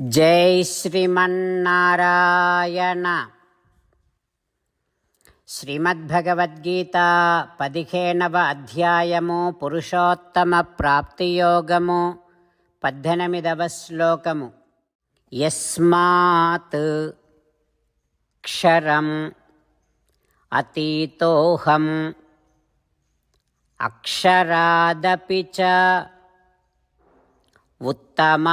జై శ్రీమన్నారాయణ. శ్రీమద్భగవద్గీత పదిహేనవ అధ్యాయము పురుషోత్తమ ప్రాప్తియోగము పద్దెనిమిదవ శ్లోకము. యస్మాత్ క్షరం అతీతోహం అక్షరాదపి ఉత్తమ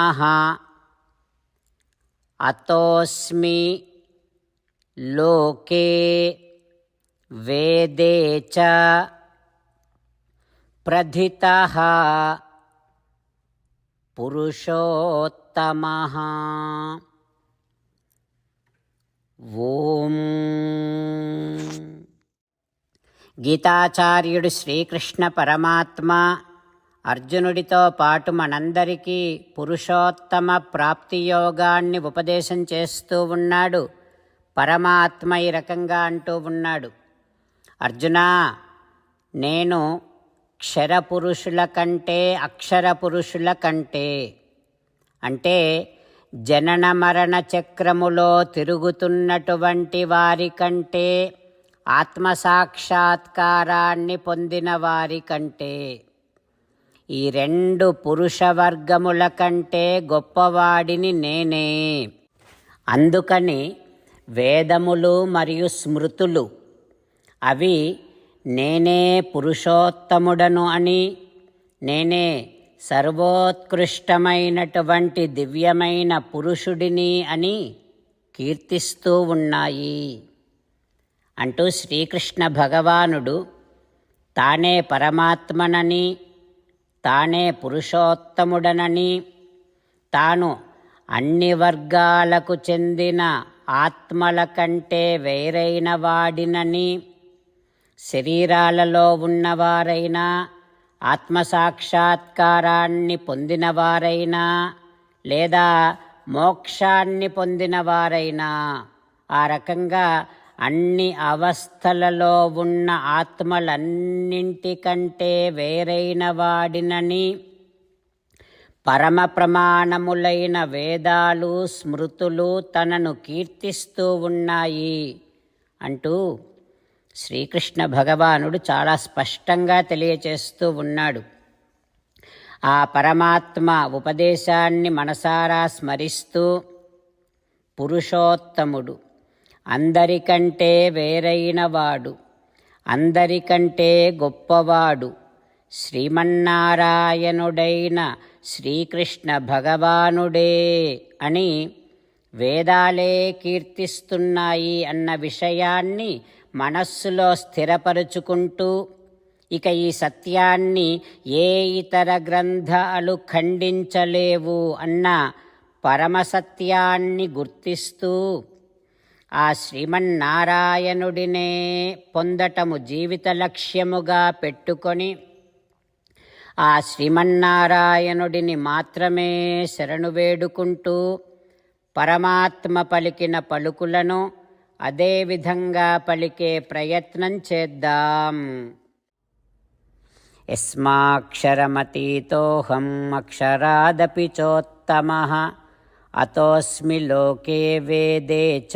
अतोऽस्मि लोके वेदे च प्रथितः पुरुषोत्तमः ఓం గీతాచార్యుడు శ్రీకృష్ణ పరమాత్మ అర్జునుడితో పాటు మనందరికీ పురుషోత్తమ ప్రాప్తి యోగాన్ని ఉపదేశం చేస్తూ ఉన్నాడు. పరమాత్మ ఈ రకంగా అంటూ ఉన్నాడు. అర్జునా నేను క్షర పురుషుల కంటే అక్షర పురుషుల కంటే అంటే జనన మరణ చక్రములో తిరుగుతున్నటువంటి వారి కంటే ఆత్మసాక్షాత్కారాన్ని పొందిన వారి కంటే ఈ రెండు పురుష వర్గముల కంటే గొప్పవాడిని నేనే. అందుకని వేదములు మరియు స్మృతులు అవి నేనే పురుషోత్తముడను అని నేనే సర్వోత్కృష్టమైనటువంటి దివ్యమైన పురుషుడిని అని కీర్తిస్తూ ఉన్నాయి. అంటూ శ్రీకృష్ణ భగవానుడు తానే పరమాత్మనని తానే పురుషోత్తముడనని. తాను అన్ని వర్గాలకు చెందిన ఆత్మల కంటే వేరైన వాడినని. శరీరాలలో ఉన్నవారైనా ఆత్మసాక్షాత్కారాన్ని పొందినవారైనా లేదా మోక్షాన్ని పొందినవారైనా ఆ రకంగా అన్ని అవస్థలలో ఉన్న ఆత్మలన్నింటికంటే వేరైన వాడినని పరమ ప్రమాణములైన వేదాలు స్మృతులు తనను కీర్తిస్తూ ఉన్నాయి అంటూ శ్రీకృష్ణ భగవానుడు చాలా స్పష్టంగా తెలియచేస్తూ ఉన్నాడు. ఆ పరమాత్మ ఉపదేశాన్ని మనసారా స్మరిస్తూ పురుషోత్తముడు అందరికంటే వేరైనవాడు అందరికంటే గొప్పవాడు శ్రీమన్నారాయణుడైన శ్రీకృష్ణ భగవానుడే అని వేదాలే కీర్తిస్తున్నాయి అన్న విషయాన్ని మనస్సులో స్థిరపరుచుకుంటూ ఇక ఈ సత్యాన్ని ఏ ఇతర గ్రంథాలు ఖండించలేవు అన్న పరమసత్యాన్ని గుర్తిస్తూ ఆ శ్రీమన్నారాయణుడినే పొందటము జీవిత లక్ష్యముగా పెట్టుకొని ఆ శ్రీమన్నారాయణుడిని మాత్రమే శరణు వేడుకుంటూ పరమాత్మ పలికిన పలుకులను అదేవిధంగా పలికే ప్రయత్నం చేద్దాం. యస్మాక్షరమతీతోహం అక్షరాదపి చోత్తమ అతోస్మి లోకే వేదే చ